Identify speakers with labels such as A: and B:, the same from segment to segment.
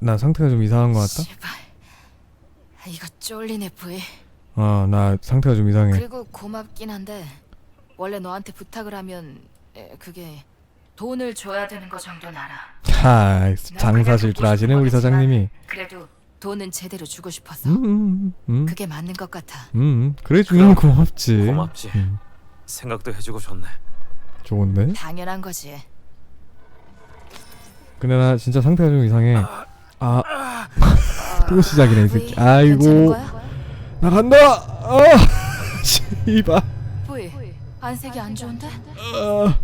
A: 나 상태가 좀 이상한 것 같다?
B: 제발 이거 쫄리네 부이
A: 어, 나 상태가 좀 이상해.
B: 그리고 고맙긴 한데 원래 너한테 부탁을 하면 에, 그게 돈을 줘야 되는 거 정도는 알아
A: 하, 장사실 줄 아시네, 우리 사장님이.
B: 그래도 돈은 제대로 주고 싶어서
A: 음, 음, 음,
B: 그게 맞는 것 같아
A: 음, 그래 주면 고맙지.
C: 고맙지.
A: 음,
C: 생각도 해주고 좋네.
A: 좋은데?
B: 당연한 거지
A: 근데 나 진짜 상태가 좀 이상해. 아, 또 시작이네 이 새끼. 아이고,
B: 거야?
A: 나 간다. 아, 씨발.
B: 부이 안색이 안 좋은데?
A: 아,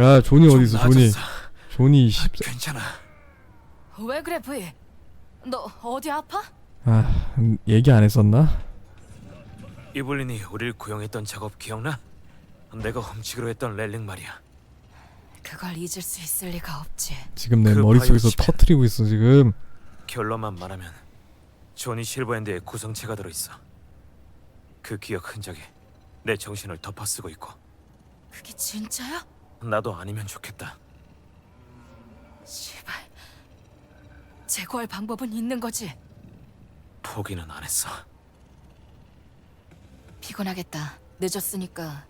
A: 야, 존이 어디 있어,
C: 좀
A: 존이? 존이 십.
C: 괜찮아.
B: 왜 그래 부이 너 어디 아파?
A: 아, 음, 얘기 안 했었나?
C: 이블린이 우리를 고용했던 작업 기억나? 내가 훔치기로 했던 렐링 말이야.
B: 그걸 잊을 수 있을 리가 없지
A: 지금 내
C: 그
A: 머릿속에서
C: 바이오.
A: 터트리고 있어 지금.
C: 결론만 말하면 조니 실버핸드의 구성체가 들어있어. 그 기억 흔적이 내 정신을 덮어쓰고 있고
B: 그게 진짜야?
C: 나도 아니면 좋겠다.
B: 제발 제거할 방법은 있는 거지
C: 포기는 안 했어.
B: 피곤하겠다. 늦었으니까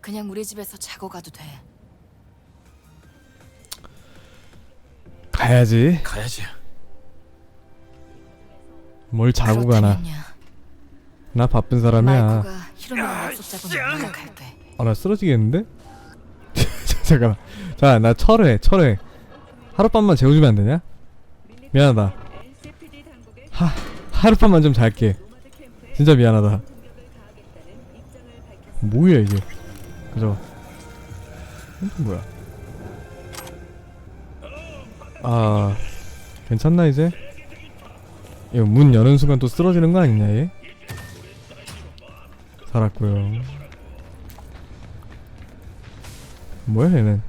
B: 그냥 우리 집에서 자고 가도 돼.
A: 가야지.
C: 가야지.
A: 뭘 자고 가나.
B: 그렇다면야.
A: 나 바쁜 사람이야.
B: 마이코가 약속.
A: 아나 쓰러지겠는데? 잠깐만. 자, 나 철회, 철회. 하룻밤만 재워주면 안 되냐? 미안하다. 하, 하룻밤만 좀 잘게. 진짜 미안하다. 뭐야 이게? 그죠? 뭐야? 아, 괜찮나 이제? 문 여는 순간 또 쓰러지는 거 아니냐 얘? 살았고요. 뭐야 얘는?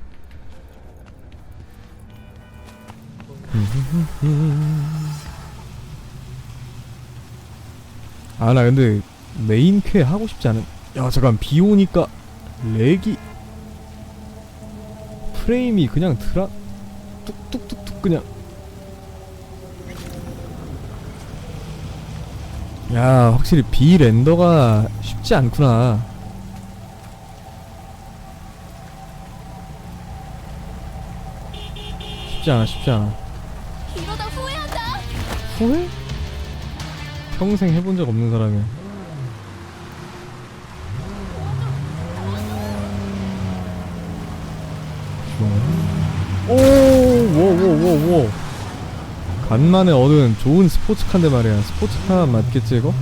A: 아 나 근데 메인 퀘 하고 싶지 않은 야 잠깐 비 오니까 렉이 프레임이 그냥 드라 뚝뚝뚝뚝 그냥 야 확실히 비 렌더가 쉽지 않구나 쉽지 않아 쉽지 않아
B: 이러다 후회한다.
A: 후회? 평생 해본 적 없는 사람이야 오워워워워워 간만에 얻은 좋은 스포츠카인데 말이야. 스포츠카 맞겠지 이거?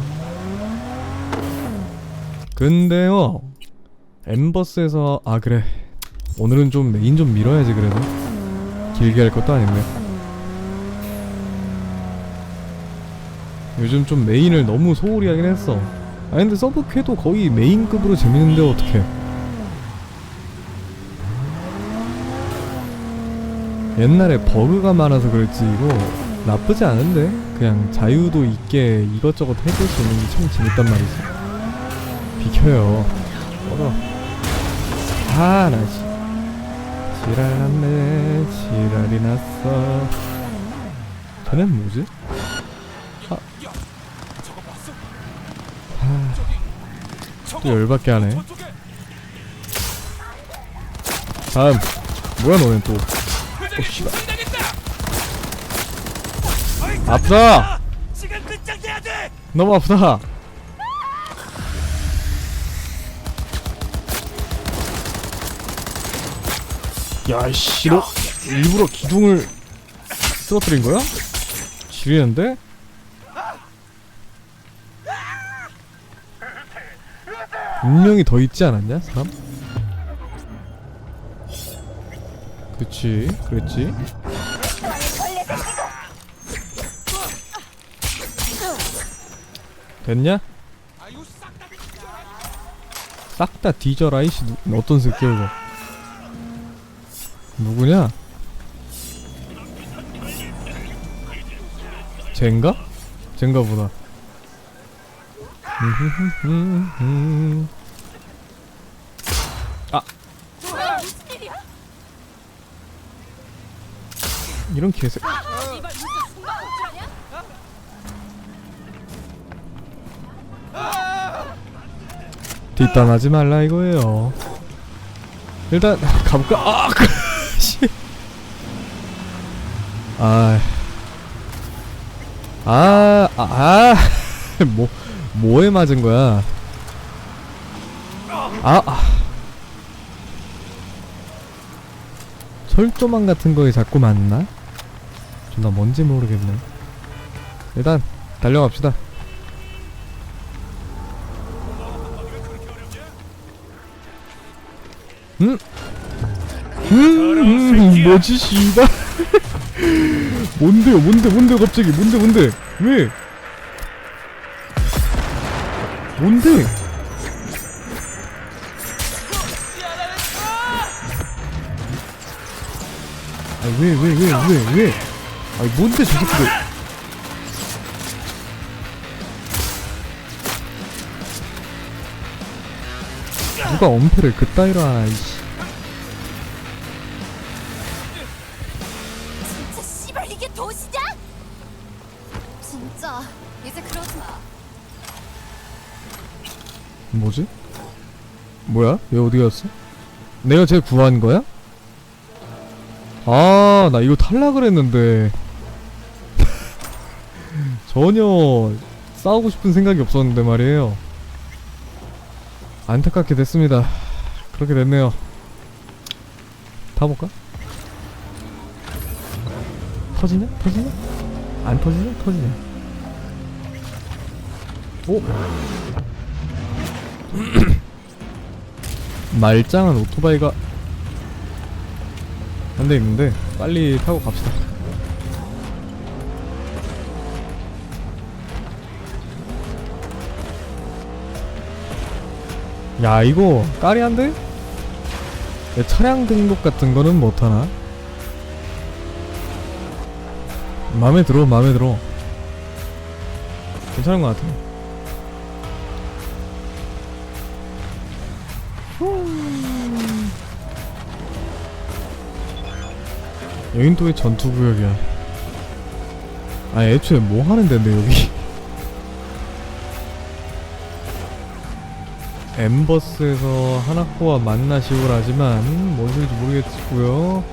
A: 근데요 엠버스에서 아 그래. 오늘은 좀 메인 좀 밀어야지 그래도. 길게 할 것도 아닌데. 요즘 좀 메인을 너무 소홀히 하긴 했어. 아 근데 서브퀘도 거의 메인급으로 재밌는데 어떡해 옛날에 버그가 많아서 그럴지 이거 나쁘지 않은데? 그냥 자유도 있게 이것저것 해볼 수 있는 게 참 재밌단 말이지. 비켜요. 꺼져 아나 씨. 지랄 났네. 지랄이 났어. 쟤는 뭐지? 또 열받게 하네. 다음. 뭐야 너넨 또 오, 씨발. 아프다
C: 지금 끝장내야 돼.
A: 너무 아프다 야이씨 너 일부러 기둥을 쓰러뜨린 거야? 지리는데? 분명히 더 있지 않았냐 사람? 그치 그랬지 됐냐? 싹 다 뒤져라 이씨 누- 어떤 새끼야 이거 누구냐? 젠가? 젠가 보다 이런 개새 뒷담하지 말라 이거예요 일단 가볼까? 아! 그, 씨. 아... 아... 아... 아... 뭐... 뭐에 맞은 거야? 아... 아. 철조망 같은 거에 자꾸 맞나? 존나 뭔지 모르겠네. 일단 달려갑시다. 음? 음, 음 뭐지 씨발? 뭔데요 뭔데 뭔데 갑자기? 뭔데 뭔데? 왜? 뭔데? 아니 왜왜왜왜왜 아니 뭔데 저 새끼들 누가 엄폐를 그따위로 하나 이씨
D: 진짜 씨발 이게 도시냐? 진짜 이제 그러지 마.
A: 뭐지? 뭐야? 얘 어디 갔어? 내가 쟤 구한 거야? 아, 나 이거 탈락을 했는데. 전혀 싸우고 싶은 생각이 없었는데 말이에요. 안타깝게 됐습니다. 그렇게 됐네요. 타볼까? 터지냐? 터지냐? 안 터지냐? 터지냐? 오? 말짱한 오토바이가 한 대 있는데 빨리 타고 갑시다. 야 이거 까리한데? 내 차량 등록 같은 거는 못하나? 마음에 들어 마음에 들어. 괜찮은 것 같아. 여긴 또왜 전투구역이야. 아 애초에 뭐 하는 데인데 여기 엠버스에서 하나코와 만나시오라 하지만 뭔 소리인지 모르겠고요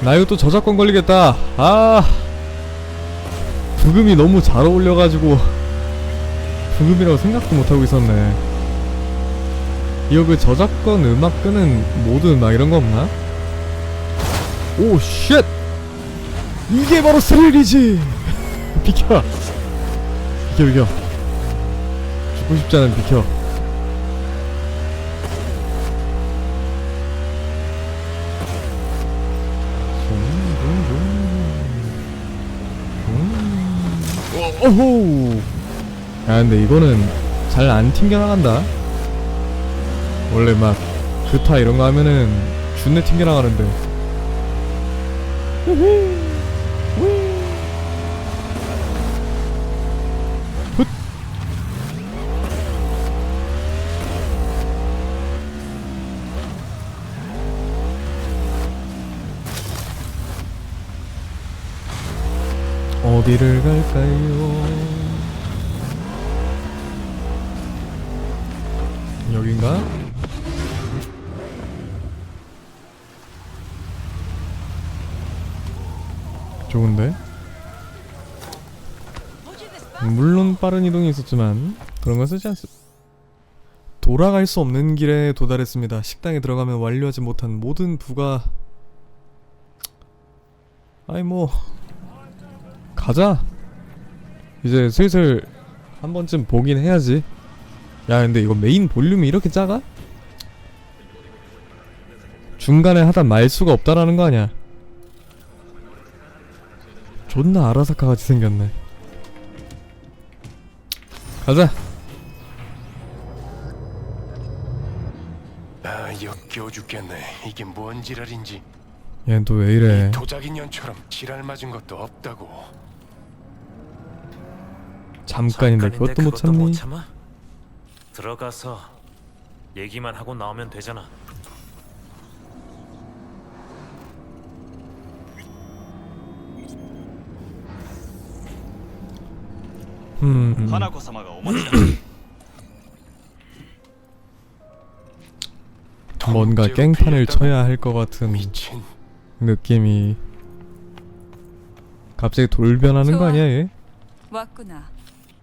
A: 나 이거 또 저작권 걸리겠다 아 부금이 너무 잘 어울려가지고 부금이라고 생각도 못하고 있었네 이거 그 저작권 음악 끄는 모드 막 이런 거 없나? 오 쉣! 이게 바로 스릴이지! 비켜! 비켜 비켜. 죽고 싶지 않은 비켜. 오호. 야 근데 이거는 잘 안 튕겨나간다. 원래 막 그타 이런 거 하면은 준내 튕겨나가는데 어디를 갈까요? 여긴가? 좋은데? 물론 빠른 이동이 있었지만 그런 건 쓰지 않습 돌아갈 수 없는 길에 도달했습니다. 식당에 들어가면 완료하지 못한 모든 부가 아이 뭐 가자. 이제 슬슬 한 번쯤 보긴 해야지. 야 근데 이거 메인 볼륨이 이렇게 작아? 중간에 하다 말 수가 없다라는 거 아니야? 존나 아라사카 같이 생겼네. 가자.
E: 아 역겨워 죽겠네 이게 뭔 지랄인지
A: 얘는 또왜 이래?
E: 도자기 년처럼 지랄 맞은 것도 없다고
A: 잠깐인데 그것도 못 참니?
C: 참아? 들어가서 얘기만 하고 나오면 되잖아.
A: 음, 음.
F: 花子様がお待ちだ
A: 뭔가 깽판을 쳐야 할 것 같은
E: 미친
A: 느낌이 갑자기 돌변하는 거 아니야 얘?
G: 왔구나.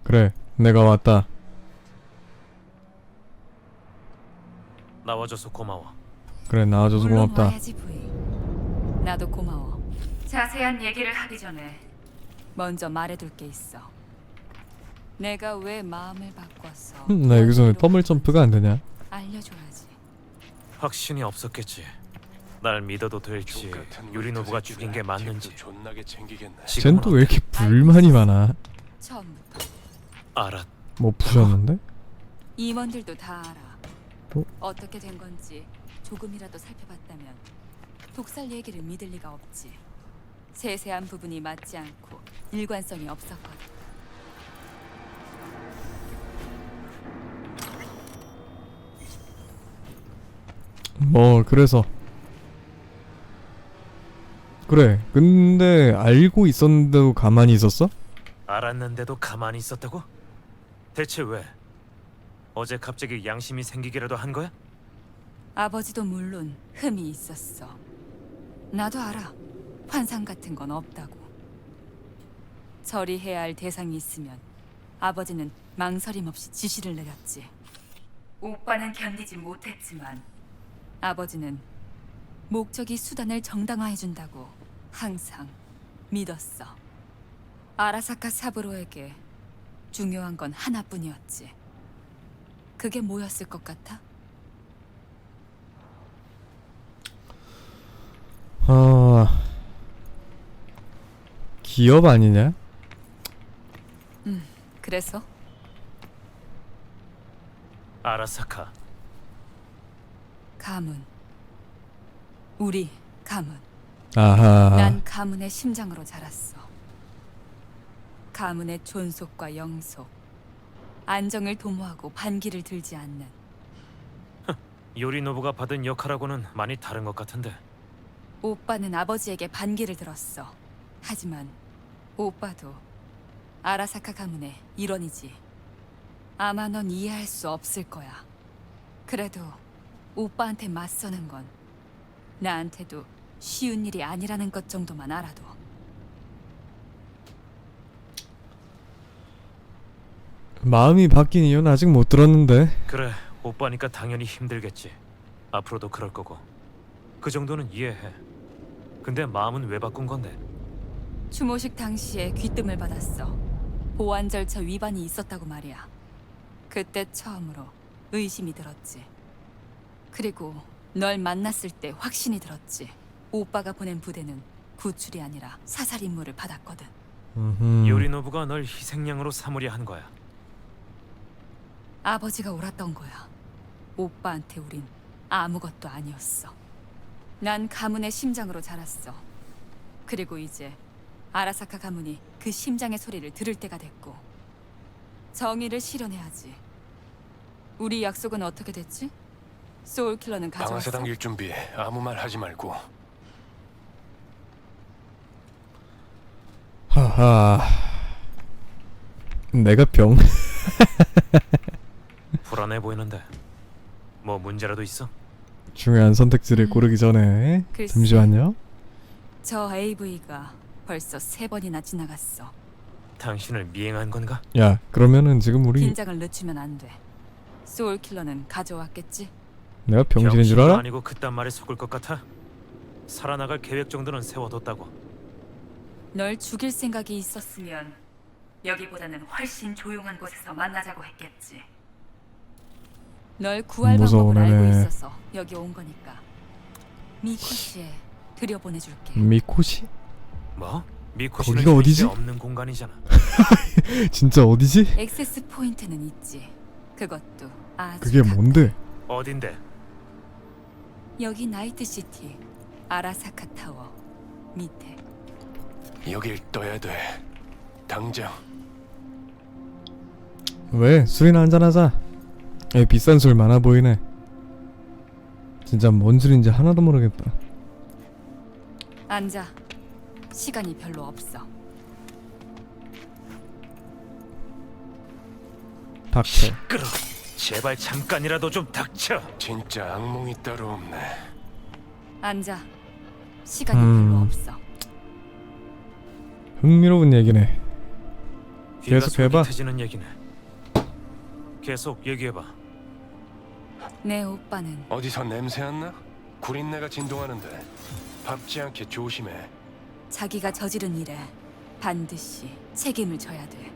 A: 그래 내가 왔다
C: 나와줘서 고마워.
A: 그래 나와줘서 고맙다
G: 와야지 부이. 나도 고마워. 자세한 얘기를 하기 전에 먼저 말해둘 게 있어. 내가 왜 마음을 바꿨어?
A: 음, 나 여기서 왜 더블 점프가 안 되냐
G: 알려줘야지.
C: 확신이 없었겠지. 날 믿어도 될지
E: 유리노부가
C: 죽인 게 맞는지.
E: 팁도 존나게 챙기겠네
C: 지금은
A: 쟨또왜 이렇게 불만이 많아
G: 처음부터
C: 알았.
A: 뭐 부셨는데?
G: 임원들도 다 알아.
A: 어?
G: 어떻게 된 건지 조금이라도 살펴봤다면 독살 얘기를 믿을 리가 없지. 세세한 부분이 맞지 않고 일관성이 없었거든.
A: 뭐 그래서 그래 근데 알고 있었는데도 가만히 있었어?
C: 알았는데도 가만히 있었다고? 대체 왜? 어제 갑자기 양심이 생기기라도 한 거야?
G: 아버지도 물론 흠이 있었어. 나도 알아. 환상 같은 건 없다고. 처리해야 할 대상이 있으면 아버지는 망설임 없이 지시를 내렸지. 오빠는 견디지 못했지만 아버지는 목적이 수단을 정당화해 준다고 항상 믿었어. 아라사카 사부로에게 중요한 건 하나뿐이었지. 그게 뭐였을 것 같아?
A: 아 기업 아니냐?
G: 그래서
C: 아라사카.
G: 가문. 우리 가문.
A: 아하
G: 난 가문의 심장으로 자랐어. 가문의 존속과 영속, 안정을 도모하고 반기를 들지 않는
C: 요리노부가 받은 역할하고는 많이 다른 것 같은데.
G: 오빠는 아버지에게 반기를 들었어. 하지만 오빠도 아라사카 가문의 일원이지. 아마 넌 이해할 수 없을 거야. 그래도 오빠한테 맞서는 건 나한테도 쉬운 일이 아니라는 것 정도만 알아도.
A: 마음이 바뀐 이유는 아직 못 들었는데
C: 그래, 오빠니까 당연히 힘들겠지. 앞으로도 그럴 거고. 그 정도는 이해해. 근데 마음은 왜 바꾼 건데?
G: 추모식 당시에 귀뜸을 받았어. 보안 절차 위반이 있었다고 말이야. 그때 처음으로 의심이 들었지. 그리고 널 만났을 때 확신이 들었지. 오빠가 보낸 부대는 구출이 아니라 사살 임무를 받았거든.
A: 음흠.
C: 요리노부가 널 희생양으로 삼으려 한 거야.
G: 아버지가 옳았던 거야. 오빠한테 우린 아무것도 아니었어. 난 가문의 심장으로 자랐어. 그리고 이제 아라사카 가문이 그 심장의 소리를 들을 때가 됐고 정의를 실현해야지. 우리 약속은 어떻게 됐지? 소울킬러는 가져왔어.
E: 당길 준비해 아무 말 하지 말고
A: 하하 내가 병
C: 불안해 보이는데. 뭐 문제라도 있어?
A: 중요한 선택지를
G: 음.
A: 고르기 전에
G: 글쎄.
A: 잠시만요
G: 저 AV가 벌써 세 번이나 지나갔어.
C: 당신을 미행한 건가?
A: 야 그러면은 지금 우리
G: 긴장을 늦추면 안 돼. 소울 킬러는 가져왔겠지?
A: 내가 병신인 줄
C: 병신도
A: 알아?
C: 아니고 그딴 말에 속을 것 같아? 살아나갈 계획 정도는 세워뒀다고.
G: 널 죽일 생각이 있었으면 여기보다는 훨씬 조용한 곳에서 만나자고 했겠지. 널 구할 방법을
A: 무서우네.
G: 알고 있어서 여기 온 거니까. 미코시에 들여보내줄게.
A: 미코시?
C: 뭐? 미코시는
A: 거기가 어디지?
C: 절대 없는 공간이잖아.
A: 진짜 어디지?
G: 액세스 포인트는 있지. 그것도 아주
A: 그게. 뭔데?
C: 어딘데?
G: 여기 나이트 시티 아라사카 타워 밑에.
E: 여길 떠야 돼 당장
A: 왜? 술이나 한잔하자 에 비싼 술 많아 보이네 진짜 뭔 술인지 하나도 모르겠다
G: 앉아. 시간이 별로 없어.
A: 닥쳐
C: 끌어. 제발 잠깐이라도 좀 닥쳐.
E: 진짜 악몽이 따로 없네.
G: 앉아. 시간이
A: 음.
G: 별로 없어.
A: 흥미로운 얘기네
C: 귀가
A: 계속 해봐.
C: 솔깃해지는 얘기네. 계속 얘기해봐.
G: 내 오빠는
E: 어디서 냄새 안 나? 구린내가 진동하는데 밟지 않게 조심해.
G: 자기가 저지른 일에 반드시 책임을 져야 돼.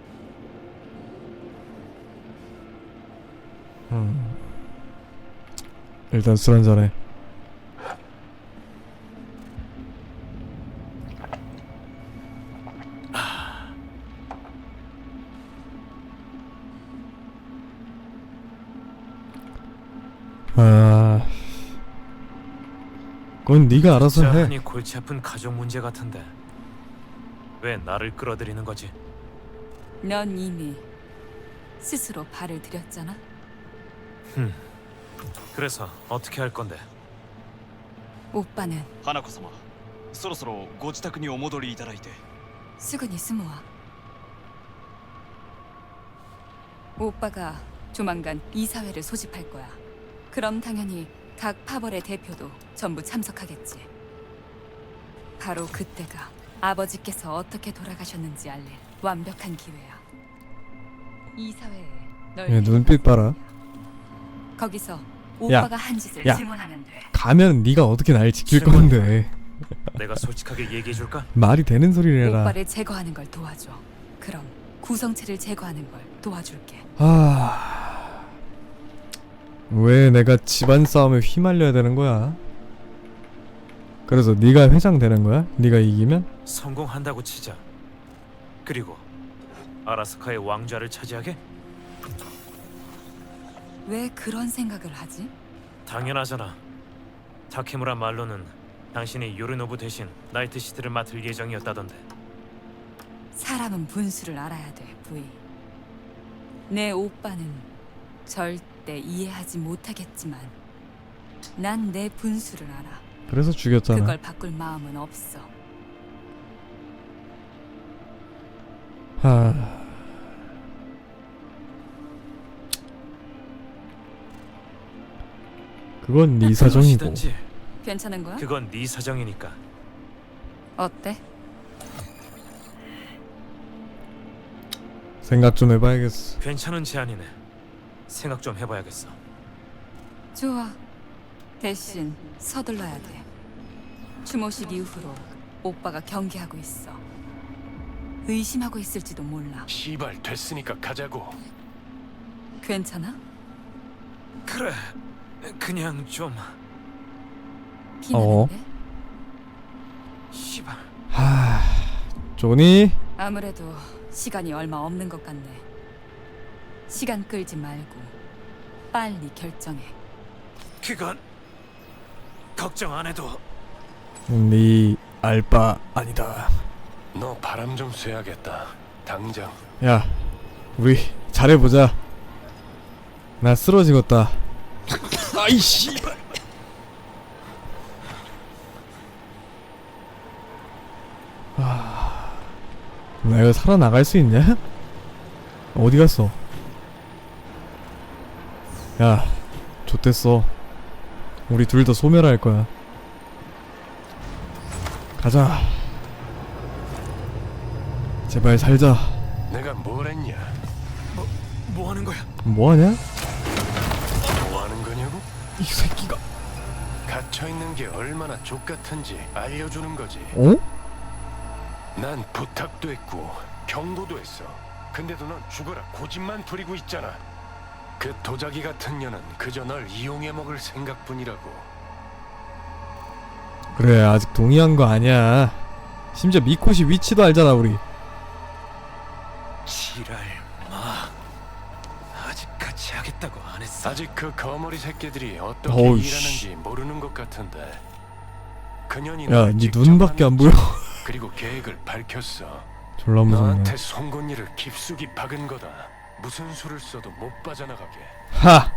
A: 음. 일단 술 한잔해 그건 네가 알아서
C: 진짜
A: 해
C: 하니 골치 아픈 가족 문제 같은데 왜 나를 끌어들이는 거지?
G: 넌 이미 스스로 발을 들였잖아.
C: 그래서 어떻게 할 건데?
G: 오빠는
F: 花子様そろそろご自宅にお戻りいただいて
G: 수근이 스모아. 오빠가 조만간 이사회를 소집할 거야. 그럼 당연히 각 파벌의 대표도 전부 참석하겠지. 바로 그때가 아버지께서 어떻게 돌아가셨는지 알릴 완벽한 기회야. 이 사회에
A: 널얘 눈빛 봐라.
G: 거기서 오빠가 한 짓을
A: 야.
G: 증언하면 돼.
A: 가면 네가 어떻게 날 지킬
C: 질문.
A: 건데
C: 내가 솔직하게 얘기해 줄까?
A: 말이 되는 소리를 해라
G: 오빠를 제거하는 걸 도와줘. 그럼 구성체를 제거하는 걸 도와줄게.
A: 아... 왜 내가 집안 싸움에 휘말려야 되는 거야? 그래서 네가 회장 되는 거야? 네가 이기면?
C: 성공한다고 치자. 그리고 아라스카의 왕좌를 차지하게?
G: 왜 그런 생각을 하지?
C: 당연하잖아. 타케무라 말로는 당신이 요르노부 대신 나이트시티를 맡을 예정이었다던데.
G: 사람은 분수를 알아야 돼, 부이. 내 오빠는 절대 이해하지 못하겠지만 난 내 분수를 알아.
A: 그래서 죽였잖아
G: 그걸 바꿀 마음은 없어.
A: 하... 그건 네 사정이고
C: 그러시든지
G: 괜찮은 거야?
C: 그건 네 사정이니까.
G: 어때?
A: 생각 좀 해봐야겠어
C: 괜찮은 제안이네. 생각 좀 해봐야겠어.
G: 좋아. 대신 서둘러야 돼. 추모식 이후로 오빠가 경계하고 있어. 의심하고 있을지도 몰라.
E: 시발 됐으니까 가자고.
G: 괜찮아?
C: 그래. 그냥 좀
A: 어.
C: 씨발.
A: 하... 조니?
G: 아무래도 시간이 얼마 없는 것 같네. 시간 끌지 말고 빨리 결정해.
C: 그건 걱정 안 해도
A: 네 알바 아니다
E: 너 바람 좀 쐬야겠다. 당장.
A: 야 우리 잘해보자 나 쓰러지겠다 아이 씨발 아... 내가 살아나갈 수 있냐? 어디 갔어? 야 좋댔어 우리 둘 다 소멸할 거야 가자 제발 살자
E: 내가 뭘 했냐?
C: 뭐 하는 거야?
A: 뭐 하냐?
E: 뭐 하는 거냐고?
A: 이 새끼가
E: 갇혀 있는 게 얼마나 족 같은지 알려주는 거지.
A: 어?
E: 난 부탁도 했고 경고도 했어. 근데도 넌 죽어라 고집만 부리고 있잖아. 그 도자기 같은 년은 그저 널 이용해 먹을 생각뿐이라고.
A: 그래 아직 동의한 거 아니야 심지어 미코시 위치도 알잖아 우리
C: 지랄 마. 아직 같이 하겠다고 안 했어.
E: 아직 그 거머리 새끼들이 어떻게
A: 어우,
E: 일하는지 모르는 것 같은데. 그년이
A: 야
E: 널
A: 니
E: 직접
A: 눈밖에 안 보여
E: 만났지. 그리고 계획을 밝혔어.
A: 졸라 무섭네
E: 너한테 송곳니를 깊숙이 박은 거다. 무슨 수를 써도 못 빠져나가게.
A: 하!